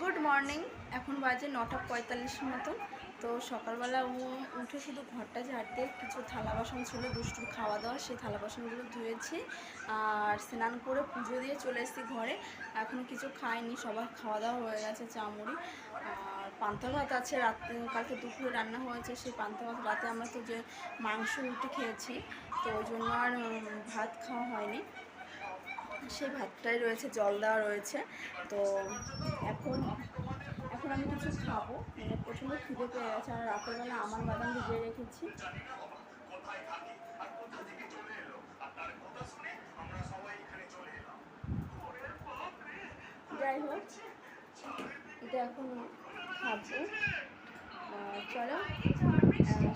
Good morning এখন বাজে নটা পঁয়তাল্লিশের মতো তো সকালবেলা উ- উঠে শুধু ঘরটা ঝাড়তে কিছু থালা বাসন ছিল, দুষ্টুর খাওয়া দাওয়া, সেই থালা বাসনগুলো ধুয়েছি। আর স্নান করে পুজো দিয়ে চলে এসেছি ঘরে। এখন কিছু খাইনি, সবার খাওয়া দাওয়া হয়ে গেছে, চামড়ি। আর পান্তা ভাত আছে, রাত্রে কালকে দুপুরে রান্না হয়েছে, সেই পান্তা ভাত রাতে আমরা তো যে মাংস রুটি খেয়েছি, তো ওই জন্য আর ভাত খাওয়া হয়নি। সেই ভাতটাই রয়েছে, জল দেওয়া রয়েছে। তো এখন এখন আমি কিছু খাব। মানে প্রচণ্ড খিদে পেয়ে গেছে। আর রাতের বেলা আমার বাদাম ভিজিয়ে রেখেছি। যাই হোক, এটা এখন খাব। চলো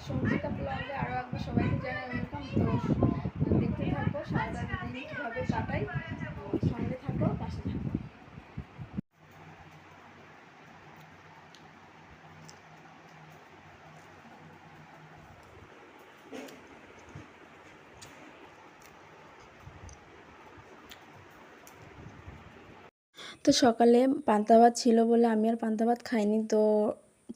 সঙ্গীতা ব্লগে আরও একবার সবাইকে জানাই ওয়েলকাম তো দেখতে থাকো, সারাটা দিন কীভাবে কাটাই। সঙ্গে থাকো, পাশে থাকো। তো সকালে পান্তা ভাত ছিল বলে আমি আর পান্তা ভাত খাইনি, তো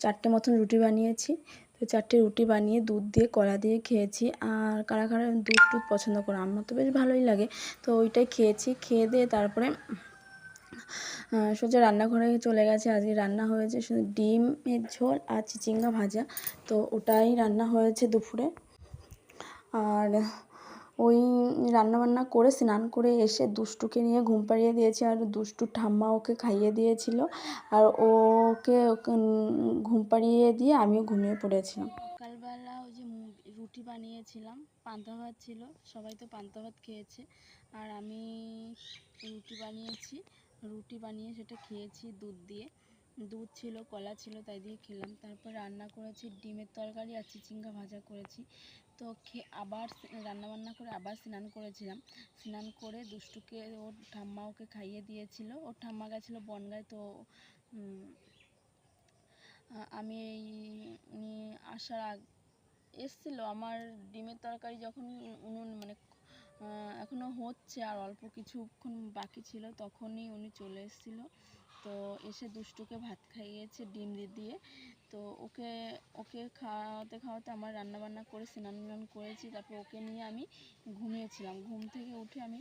চারটে মতন রুটি বানিয়েছি। তো চারটে রুটি বানিয়ে দুধ দিয়ে, কলা দিয়ে খেয়েছি। আর কারা কারা দুধ টুধ পছন্দ করে, আমার তো বেশ ভালোই লাগে। তো ওইটাই খেয়েছি, খেয়ে দিয়ে তারপরে সোজা রান্নাঘরে চলে গেছে। আজকে রান্না হয়েছে শুধু ডিমের ঝোল আর চিচিঙ্গা ভাজা। তো ওটাই রান্না হয়েছে দুপুরে। আর ওই রান্নাবান্না করে, স্নান করে এসে দুষ্টুকে নিয়ে ঘুম পাড়িয়ে দিয়েছি আর দুষ্টু ঠাম্মা ওকে খাইয়ে দিয়েছিল আর ওকে ঘুম পাড়িয়ে দিয়ে আমিও ঘুমিয়ে পড়েছিলাম। সকালবেলা ওই যে রুটি বানিয়েছিলাম, পান্তা ভাত ছিল, সবাই তো পান্তা ভাত খেয়েছে। আর আমি রুটি বানিয়েছি, রুটি বানিয়ে সেটা খেয়েছি দুধ দিয়ে। দুধ ছিল কলা ছিল তাই দিয়ে খেলাম। তারপর রান্না করেছি ডিমের তরকারি আর চিচিঙ্গা ভাজা করেছি। তো খেয়ে আবার রান্না বান্না করে আবার স্নান করেছিলাম। স্নান করে দুষ্টুকে ওর ঠাম্মা ওকে খাইয়ে দিয়েছিল। ওর ঠাম্মা গেছিল বনগায় তো আমি উনি আসার আগ এসছিল। আমার ডিমের তরকারি যখন উনুন মানে আহ, এখনও হচ্ছে আর অল্প কিছুক্ষণ বাকি ছিল তখনই উনি চলে এসেছিল। তো এসে দুষ্টুকে ভাত খাইয়েছে, ডিম দিয়ে। তো ওকে ওকে খাওয়াতে খাওয়াতে আমার রান্নাবান্না করে, স্নান টান করেছি। তারপর ওকে নিয়ে আমি ঘুমিয়েছিলাম। ঘুম থেকে উঠে আমি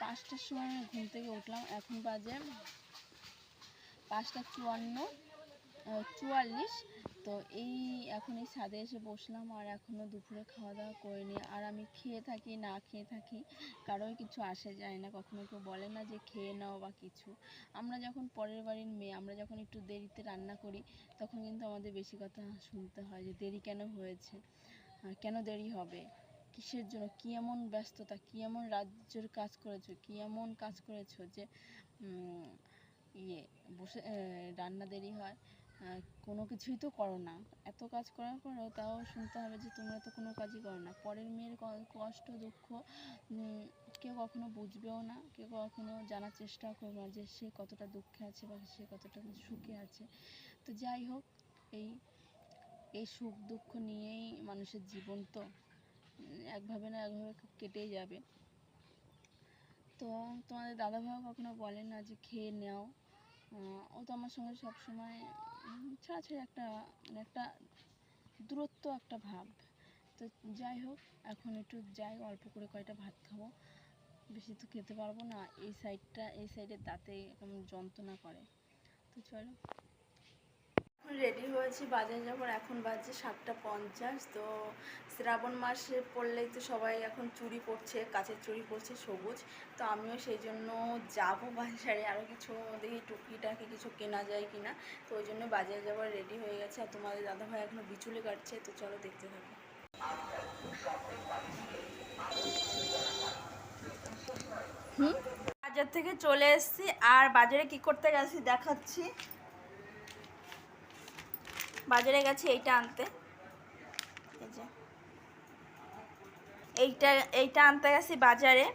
পাঁচটার সময় ঘুম থেকে উঠলাম। এখন বাজে পাঁচটা চুয়ান্ন চুয়াল্লিশ। তো এই এখন এই ছাদে এসে বসলাম আর এখনও দুপুরে খাওয়া দাওয়া করিনি। আর আমি খেয়ে থাকি, না খেয়ে থাকি, কারোর কিছু আসে যায় না। কখনো কেউ বলে না যে খেয়ে নাও বা কিছু। আমরা যখন পরের বাড়ির মেয়ে, আমরা যখন একটু দেরিতে রান্না করি, তখন কিন্তু আমাদের বেশি কথা শুনতে হয় যে দেরি কেন হয়েছে? কেন দেরি হবে? কিসের জন্য? কী এমন ব্যস্ততা? কী এমন রাজ্যের কাজ করেছ? কী এমন কাজ করেছ যে ইয়ে বসে রান্না দেরি হয়? কোনো কিছুই তো করো না। এত কাজ করার পরেও তাও শুনতে হবে যে তোমরা তো কোনো কাজই করো না। পরের মেয়ের কষ্ট, দুঃখ কেউ কখনো বুঝবেও না, কেউ কখনো জানার চেষ্টাও করবে না যে সে কতটা দুঃখে আছে বা সে কতটা সুখে আছে। তো যাই হোক, এই এই সুখ দুঃখ নিয়েই মানুষের জীবন তো, একভাবে না একভাবে কেটেই যাবে। তো তোমাদের দাদাভাইও কখনো বলে না যে খেয়ে নাও। ও তো আমার সঙ্গে সবসময় উম, ছাড়া একটা মানে একটা দূরত্ব একটা ভাব। তো যাই হোক এখন একটু যাই অল্প করে কয়টা ভাত খাব। বেশি তো খেতে পারব না। এই সাইডটা এই সাইডের দাঁতে কেমন যন্ত্রণা করে। তো চলো। রেডি হয়েছি। বাজারে যাবার এখন বাজে সাতটা পঞ্চাশ, তো শ্রাবণ মাসে পড়লেই তো সবাই এখন চুরি পরছে, কাচের চুরি পরছে, সবুজ। তো আমিও সেই জন্য যাব বাজারে। আরও কিছু দেখি, টুকিটাকি কিছু কেনা যায় কিনা। তো ওই জন্য বাজারে যাওয়ার রেডি হয়ে গেছে। আর তোমাদের দাদাভাই এখনও বিচুলে কাটছে, তো চলো দেখতে থাকো। হুম? বাজার থেকে চলে এসেছি। আর বাজারে কি করতে গেছি দেখাচ্ছি। বাজারে গেছি, এইটা আনতে। এই যে। এইটা এইটা আনতে গেছি বাজারে।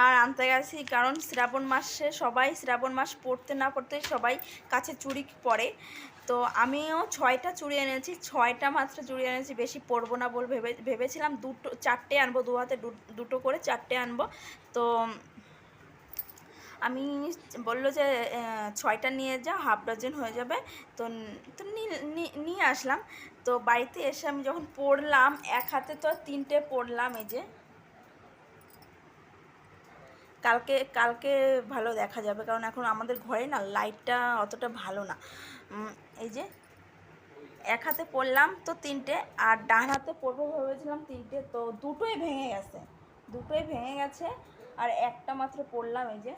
আর আনতে গেছি কারণ শ্রাবণ মাসে সবাই, শ্রাবণ মাস পড়তে না পড়তে সবাই কাছে চুড়ি পরে তো আমিও ছয়টা চুড়ি এনেছি, ছয়টা মাত্র চুড়ি এনেছি, বেশি পরবো না বলে ভেবে, ভেবেছিলাম দুটো, চারটে আনব, দু হাতে দুটো করে চারটে আনব। তো আমি বলল যে ছয়টা নিয়ে যা, হাফ ডজন হয়ে যাবে। তো তো নিয়ে আসলাম। তো বাড়িতে এসে আমি যখন পড়লাম, এক হাতে তো তিনটে পড়লাম এই যে। কালকে কালকে ভালো দেখা যাবে, কারণ এখন আমাদের ঘরে না লাইটটা অতটা ভালো না। এই যে, এক হাতে পড়লাম তো তিনটে, আর ডান হাতে পড়ব ভেবেছিলাম তিনটে, তো দুটোই ভেঙে গেছে। দুটোই ভেঙে গেছে, আর একটা মাত্র পড়লাম এই যে।